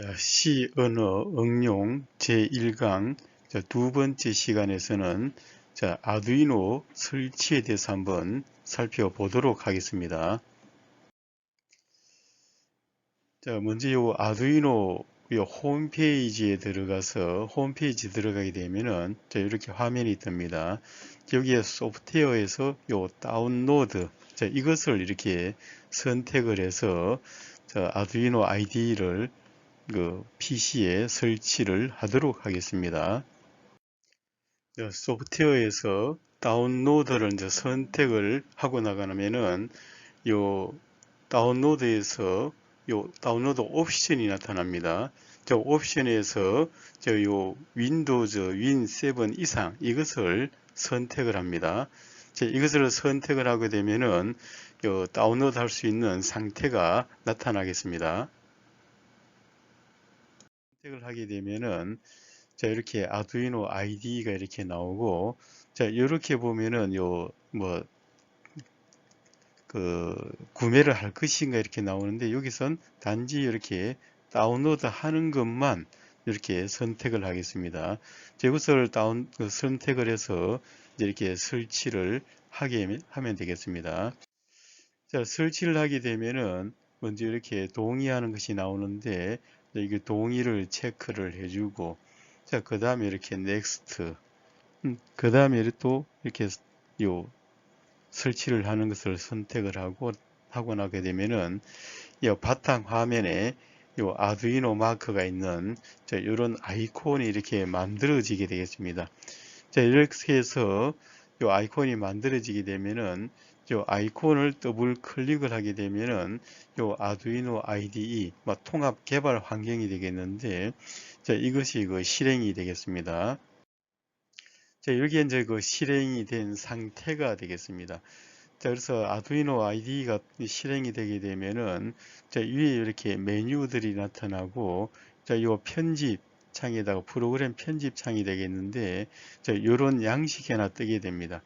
자, C 언어 응용 제1강 두 번째 시간에서는 자, 아두이노 설치에 대해서 한번 살펴보도록 하겠습니다. 자, 먼저 요 아두이노 요 홈페이지에 들어가서 홈페이지 들어가게 되면은 자, 이렇게 화면이 뜹니다. 여기에 소프트웨어에서 요 다운로드 자, 이것을 이렇게 선택을 해서 자, 아두이노 ID를 그 PC에 설치를 하도록 하겠습니다. 소프트웨어에서 다운로드를 이제 선택을 하고 나가면은 요 다운로드에서 요 다운로드 옵션이 나타납니다. 저 옵션에서 저 요 윈도우즈 윈7 이상 이것을 선택을 합니다. 이것을 선택을 하게 되면은 요 다운로드 할 수 있는 상태가 나타나겠습니다. 선택을 하게 되면은 자 이렇게 아두이노 아이디가 이렇게 나오고 자 이렇게 보면은 요 뭐 그 구매를 할 것인가 이렇게 나오는데 여기선 단지 이렇게 다운로드 하는 것만 이렇게 선택을 하겠습니다. 이것을 다운 그 선택을 해서 이렇게 설치를 하게 하면 되겠습니다. 자 설치를 하게 되면은 먼저 이렇게 동의하는 것이 나오는데 이게 동의를 체크를 해주고 자 그 다음에 이렇게 넥스트 음, 그 다음에 또 이렇게 요 설치를 하는 것을 선택을 하고 하고 나게 되면은 이 바탕 화면에 요 아두이노 마크가 있는 자 이런 아이콘이 이렇게 만들어지게 되겠습니다. 자 이렇게 해서 요 아이콘이 만들어지게 되면은 요 아이콘을 더블 클릭을 하게 되면은 요 아두이노 IDE 뭐 통합 개발 환경이 되겠는데 자 이것이 그 실행이 되겠습니다. 자 여기 이제 그 실행이 된 상태가 되겠습니다. 자 그래서 아두이노 IDE가 실행이 되게 되면은 자 위에 이렇게 메뉴들이 나타나고 자 요 편집 창에다가 프로그램 편집 창이 되겠는데 자 요런 양식이 하나 뜨게 됩니다.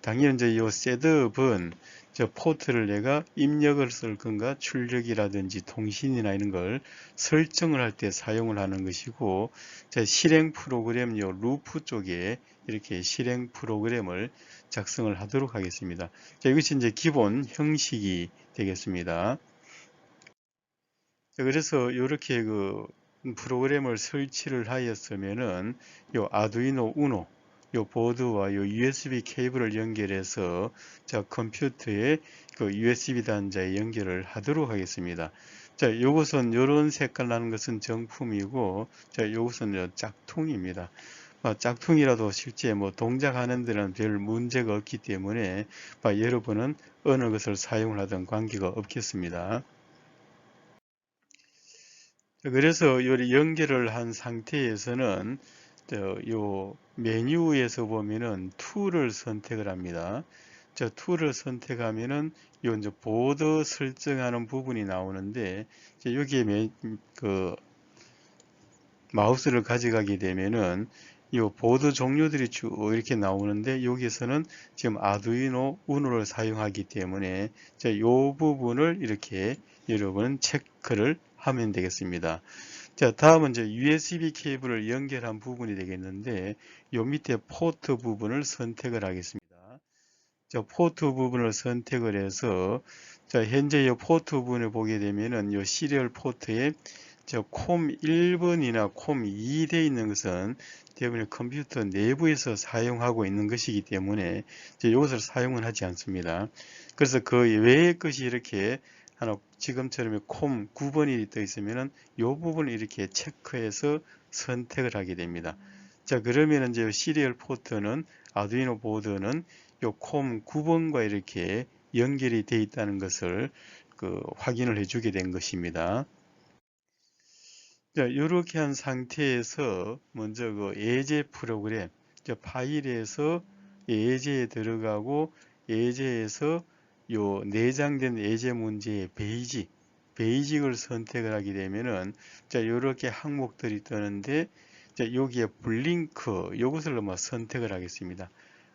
당연히 이제 이 셋업은 저 포트를 내가 입력을 쓸 건가 출력이라든지 통신이나 이런 걸 설정을 할 때 사용을 하는 것이고 자 실행 프로그램 요 루프 쪽에 이렇게 실행 프로그램을 작성을 하도록 하겠습니다. 자 이것이 이제 기본 형식이 되겠습니다. 자, 그래서 이렇게 그 프로그램을 설치를 하였으면은 요 아두이노 우노 요 보드와 요 USB 케이블을 연결해서 자 컴퓨터에 그 USB 단자에 연결을 하도록 하겠습니다. 자, 요것은 요런 색깔 나는 것은 정품이고 자, 요것은 요 짝퉁입니다. 아, 짝퉁이라도 실제 뭐 동작하는 데는 별 문제가 없기 때문에 아, 여러분은 어느 것을 사용을 하든 관계가 없겠습니다. 그래서 요 연결을 한 상태에서는 요 메뉴에서 보면은 툴을 선택을 합니다. 저 툴을 선택하면은 요 이제 보드 설정하는 부분이 나오는데 여기에 메, 그 마우스를 가져가게 되면은 이 보드 종류들이 쭉 이렇게 나오는데 여기서는 지금 아두이노 우노를 사용하기 때문에 이 부분을 이렇게 여러분 체크를 하면 되겠습니다. 자, 다음은 이제 USB 케이블을 연결한 부분이 되겠는데 요 밑에 포트 부분을 선택을 하겠습니다. 자, 포트 부분을 선택을 해서 자, 현재 이 포트 부분을 보게 되면은 요 시리얼 포트에 콤 1번이나 콤2 되어 있는 것은 대부분 컴퓨터 내부에서 사용하고 있는 것이기 때문에 이것을 사용은 하지 않습니다. 그래서 그 외의 것이 이렇게 하나 지금처럼 콤 9번이 떠 있으면은 이 부분을 이렇게 체크해서 선택을 하게 됩니다. 자 그러면 이제 시리얼 포트는 아두이노 보드는 요 콤 9번과 이렇게 연결이 되어 있다는 것을 그 확인을 해주게 된 것입니다. 자 이렇게 한 상태에서 먼저 그 예제 프로그램 파일에서 예제에 들어가고 예제에서 요 내장된 예제 문제의 베이직, 베이직을 선택을 하게 되면은 자 이렇게 항목들이 뜨는데 자 여기에 블링크 이것을 뭐 선택을 하겠습니다.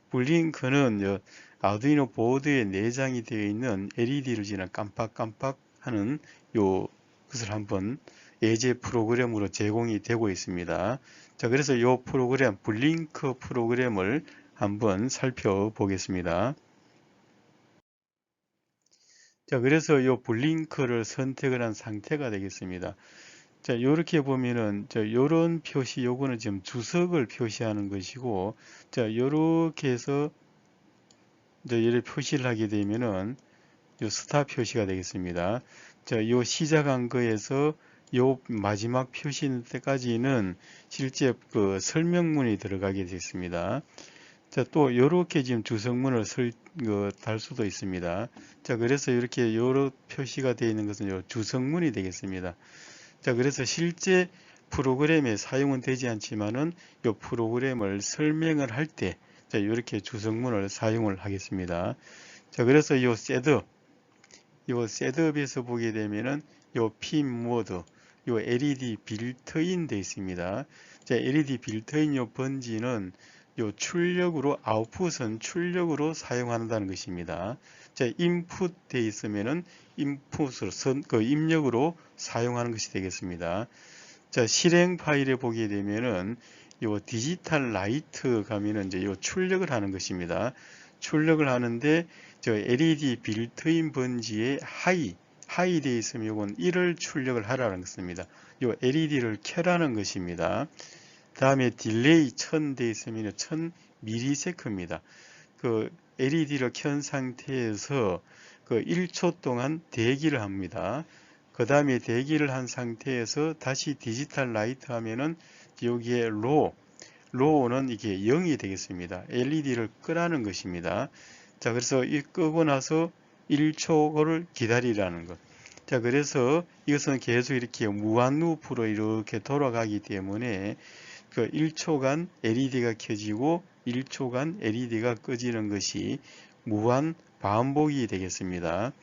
블링크는 요 아두이노 보드에 내장이 되어 있는 LED를 지나 깜빡깜빡 하는 요 것을 한번 예제 프로그램으로 제공이 되고 있습니다. 자, 그래서 이 프로그램, 블링크 프로그램을 한번 살펴보겠습니다. 자, 그래서 이 블링크를 선택을 한 상태가 되겠습니다. 자, 요렇게 보면은, 자, 요런 표시, 요거는 지금 주석을 표시하는 것이고, 자, 요렇게 해서, 이제 이렇게 표시를 하게 되면은, 요 스타 표시가 되겠습니다. 자, 요 시작한 거에서 요 마지막 표시 때까지는 실제 그 설명문이 들어가게 됐습니다. 자, 또 요렇게 지금 주석문을 설, 그, 달 수도 있습니다. 자, 그래서 이렇게 요런 표시가 되어 있는 것은 요 주석문이 되겠습니다. 자, 그래서 실제 프로그램에 사용은 되지 않지만은 요 프로그램을 설명을 할 때, 자, 이렇게 주석문을 사용을 하겠습니다. 자, 그래서 요 셋업, 요 셋업에서 보게 되면은 요 핀 모드, 요 LED 빌트인 돼 있습니다. 자, LED 빌트인 요 번지는 요 출력으로 아웃풋은 출력으로 사용한다는 것입니다. 자, 인풋 돼 있으면은 인풋으로 선, 그 입력으로 사용하는 것이 되겠습니다. 자, 실행 파일에 보게 되면은 요 디지털 라이트 가면은 이제 요 출력을 하는 것입니다. 출력을 하는데 저 LED 빌트인 번지에 하이 하이 되어 있으면 요건 1을 출력을 하라는 것입니다. 요 LED를 켜라는 것입니다. 다음에 딜레이 1000 되어 있으면 1000 미리세크입니다. 그 LED를 켠 상태에서 그 1초 동안 대기를 합니다. 그 다음에 대기를 한 상태에서 다시 디지털 라이트 하면은 여기에 로, 로는 이게 0이 되겠습니다. LED를 끄라는 것입니다. 자, 그래서 이 끄고 나서 1초를 기다리라는 것. 자, 그래서 이것은 계속 이렇게 무한 루프로 이렇게 돌아가기 때문에 그 1초간 LED가 켜지고 1초간 LED가 꺼지는 것이 무한 반복이 되겠습니다.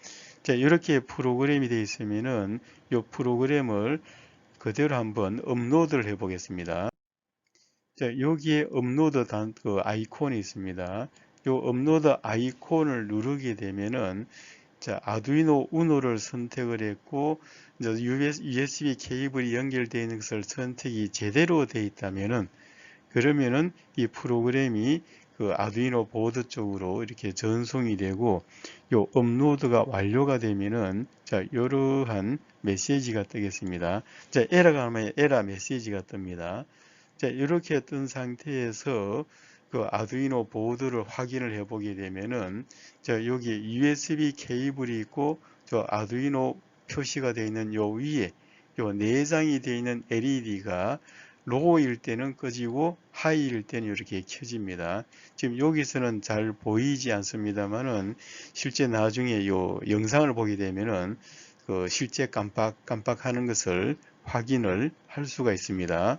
자, 이렇게 프로그램이 되어 있으면은 이 프로그램을 그대로 한번 업로드를 해 보겠습니다. 자, 여기에 업로드 단, 그 아이콘이 있습니다. 이 업로드 아이콘을 누르게 되면은 자, 아두이노 우노를 선택을 했고 이제 USB 케이블이 연결되어 있는 것을 선택이 제대로 되어 있다면은 그러면은 이 프로그램이 그 아두이노 보드 쪽으로 이렇게 전송이 되고 요 업로드가 완료가 되면은 자 이러한 메시지가 뜨겠습니다. 자 에러가 하면 에러 메시지가 뜹니다. 자 이렇게 뜬 상태에서 그 아두이노 보드를 확인을 해 보게 되면은 자 여기 USB 케이블이 있고 저 아두이노 표시가 되어 있는 요 위에 요 내장이 되어 있는 LED가 로우일 때는 꺼지고 하이일 때는 이렇게 켜집니다. 지금 여기서는 잘 보이지 않습니다만은 실제 나중에 요 영상을 보게 되면은 그 실제 깜빡 깜빡하는 것을 확인을 할 수가 있습니다.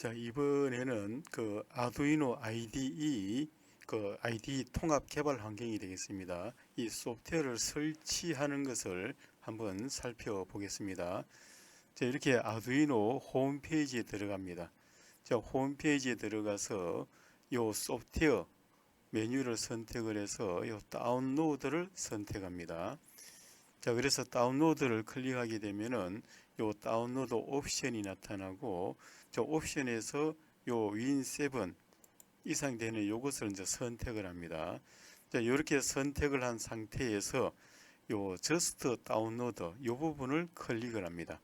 자, 이번에는 그 아두이노 IDE 그 IDE 통합 개발 환경이 되겠습니다. 이 소프트웨어를 설치하는 것을 한번 살펴보겠습니다. 자, 이렇게 아두이노 홈페이지에 들어갑니다. 자, 홈페이지에 들어가서 이 소프트웨어 메뉴를 선택을 해서 이 다운로드를 선택합니다. 자, 그래서 다운로드를 클릭하게 되면은 요 다운로드 옵션이 나타나고 저 옵션에서 요 윈7 이상 되는 요것을 이제 선택을 합니다. 자, 이렇게 선택을 한 상태에서 요 저스트 다운로드 요 부분을 클릭을 합니다.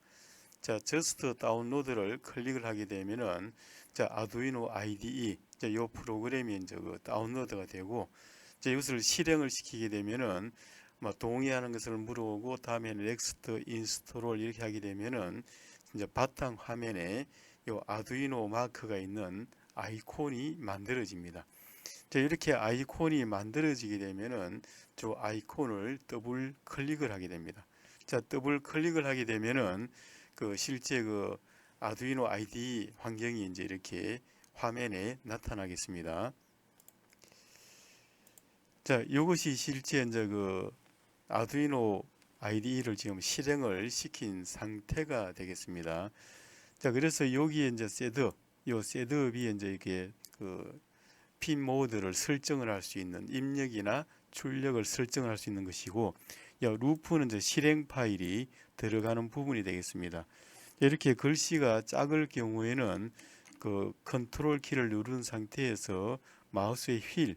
자, 저스트 다운로드를 클릭을 하게 되면은 자, 아두이노 IDE 자, 요 프로그램이 이제 그 다운로드가 되고 자, 이것을 실행을 시키게 되면은 뭐 동의하는 것을 물어오고 다음에는 넥스트 인스톨을 이렇게 하게 되면은 이제 바탕 화면에 요 아두이노 마크가 있는 아이콘이 만들어집니다. 자, 이렇게 아이콘이 만들어지게 되면은 저 아이콘을 더블 클릭을 하게 됩니다. 자, 더블 클릭을 하게 되면은 그 실제 그 아두이노 IDE 환경이 이제 이렇게 화면에 나타나겠습니다. 자, 이것이 실제 이제 그 아두이노 IDE를 지금 실행을 시킨 상태가 되겠습니다. 자, 그래서 여기에 이제 셋업, 요 셋업이 이제 이게 그핀 모드를 설정을 할 수 있는 입력이나 출력을 설정을 할 수 있는 것이고 야, 루프는 이제 실행 파일이 들어가는 부분이 되겠습니다. 이렇게 글씨가 작을 경우에는 그 컨트롤 키를 누른 상태에서 마우스의 휠,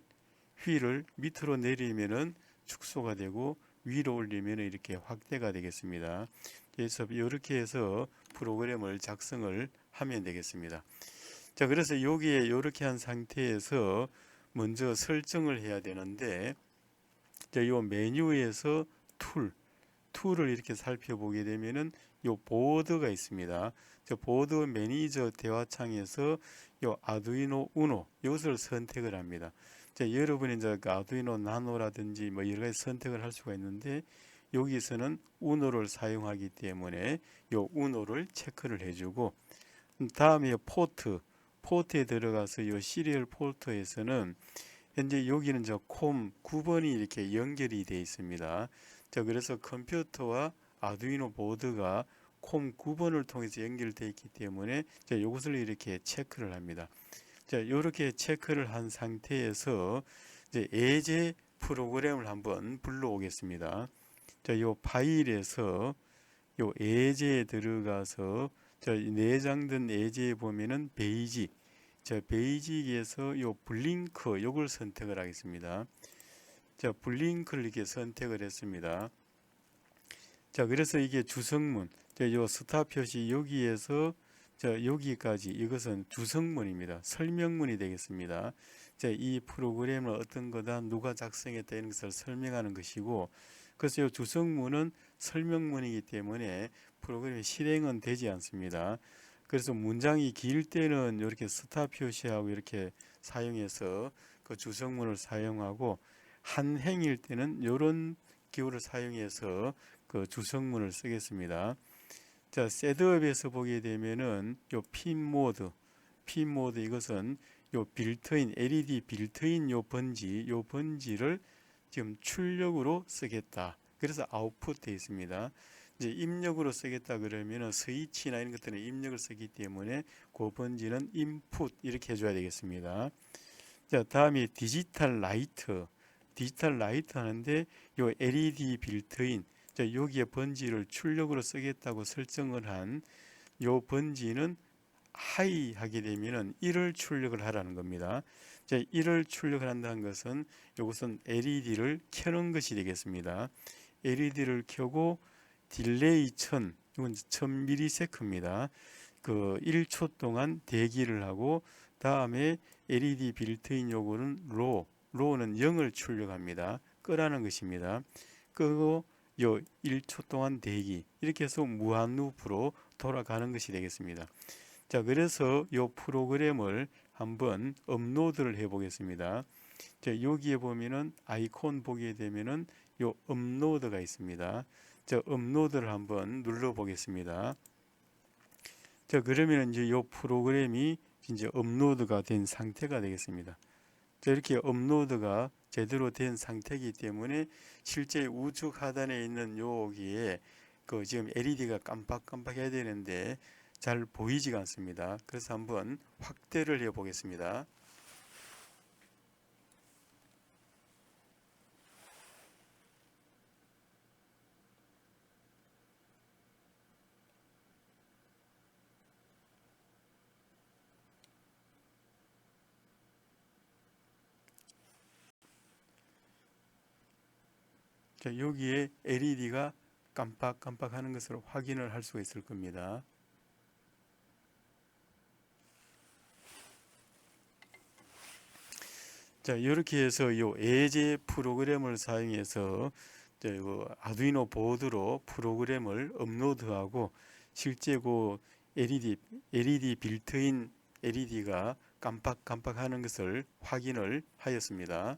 휠을 밑으로 내리면은 축소가 되고 위로 올리면 이렇게 확대가 되겠습니다. 그래서 이렇게 해서 프로그램을 작성을 하면 되겠습니다. 자, 그래서 여기에 이렇게 한 상태에서 먼저 설정을 해야 되는데 자, 요 메뉴에서 툴, 툴을 이렇게 살펴보게 되면은 요 보드가 있습니다. 저 보드 매니저 대화창에서 요 아두이노 우노 이것을 선택을 합니다. 자, 여러분이 이제 그 아두이노 나노라든지 뭐 여러 가지 선택을 할 수가 있는데 여기서는 우노를 사용하기 때문에 요 우노를 체크를 해주고 다음에 포트 포트에 들어가서 요 시리얼 포트에서는 현재 여기는 저 콤 9번이 이렇게 연결이 되어 있습니다. 자 그래서 컴퓨터와 아두이노 보드가 콤 9번을 통해서 연결되어 있기 때문에 자 이것을 이렇게 체크를 합니다. 자 이렇게 체크를 한 상태에서 이제 예제 프로그램을 한번 불러오겠습니다. 자요 파일에서 요 예제에 들어가서 자 내장된 예제에 보면은 베이직 자 베이직에서 요 블링크 요걸 선택을 하겠습니다. 자 블링크를 이렇게 선택을 했습니다. 자 그래서 이게 주성문 자 요 스타 표시 여기에서 자 여기까지 이것은 주성문입니다. 설명문이 되겠습니다. 자 이 프로그램을 어떤 거다 누가 작성했다 이런 것을 설명하는 것이고 그래서 이 주성문은 설명문이기 때문에 프로그램이 실행은 되지 않습니다. 그래서 문장이 길 때는 이렇게 스타 표시하고 이렇게 사용해서 그 주성문을 사용하고 한 행일 때는 이런 기호를 사용해서 그 주성문을 쓰겠습니다. 자, 셋업에서 보게 되면은 요 핀 모드, 핀 모드 이것은 요 빌트인 LED 빌트인 요 번지, 요 번지를 지금 출력으로 쓰겠다. 그래서 아웃풋 되어 있습니다. 이제 입력으로 쓰겠다 그러면은 스위치나 이런 것들은 입력을 쓰기 때문에 그 번지는 인풋 이렇게 해줘야 되겠습니다. 자, 다음에 디지털 라이트. 디지털 라이트 하는데 요 LED 빌트인 자, 여기에 번지를 출력으로 쓰겠다고 설정을 한 요 번지는 하이 하게 되면은 1을 출력을 하라는 겁니다. 자, 1을 출력을 한다는 것은 이것은 LED를 켜는 것이 되겠습니다. LED를 켜고 딜레이 1000, 이건 1000ms입니다. 그 1초 동안 대기를 하고 다음에 LED 빌트인 요거는 로, 로는 0을 출력합니다. 끄라는 것입니다. 끄고 요 1초 동안 대기 이렇게 해서 무한 루프로 돌아가는 것이 되겠습니다. 자, 그래서 요 프로그램을 한번 업로드를 해 보겠습니다. 자, 여기에 보면은 아이콘 보게 되면은 요 업로드가 있습니다. 자, 업로드를 한번 눌러 보겠습니다. 자, 그러면 이제 요 프로그램이 이제 업로드가 된 상태가 되겠습니다. 자, 이렇게 업로드가 제대로 된 상태이기 때문에 실제 우측 하단에 있는 여기에 그 지금 LED가 깜빡깜빡 해야 되는데 잘 보이지가 않습니다. 그래서 한번 확대를 해 보겠습니다. 자, 여기에 LED가 깜빡깜빡 하는 것을 확인을 할 수가 있을 겁니다. 자, 이렇게 해서 이 예제 프로그램을 사용해서 그 아두이노 보드로 프로그램을 업로드하고 실제 그 LED, LED 빌트인 LED가 깜빡깜빡 하는 것을 확인을 하였습니다.